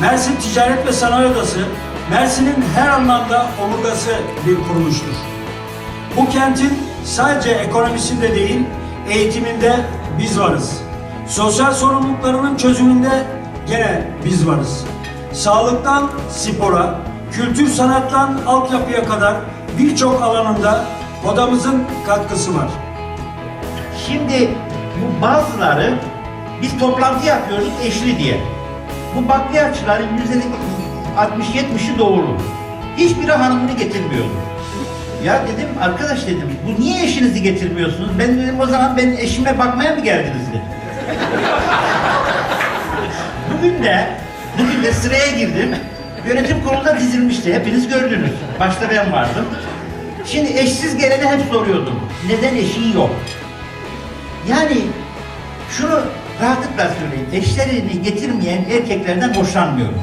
Mersin Ticaret ve Sanayi Odası, Mersin'in her anlamda omurgası bir kuruluştur. Bu kentin sadece ekonomisinde değil, eğitiminde biz varız. Sosyal sorumluluklarının çözümünde gene biz varız. Sağlıktan spora, kültür sanattan altyapıya kadar birçok alanında odamızın katkısı var. Şimdi bu bazıları biz toplantı yapıyoruz eşli diye. Bu bakliyatçıların yüzde 60-70'i doğru. Hiçbiri hanımını getirmiyordu. Ya dedim arkadaş dedim bu niye eşinizi getirmiyorsunuz? Ben dedim o zaman ben eşime bakmaya mı geldiniz dedim. Bugün de bugün de sıraya girdim. Yönetim kurulunda dizilmişti. Hepiniz gördünüz. Başta ben vardım. Şimdi eşsiz gelene hep soruyordum. Neden eşin yok? Yani şunu rahatlıkla söyleyeyim. Eşlerini getirmeyen erkeklerden hoşlanmıyorum.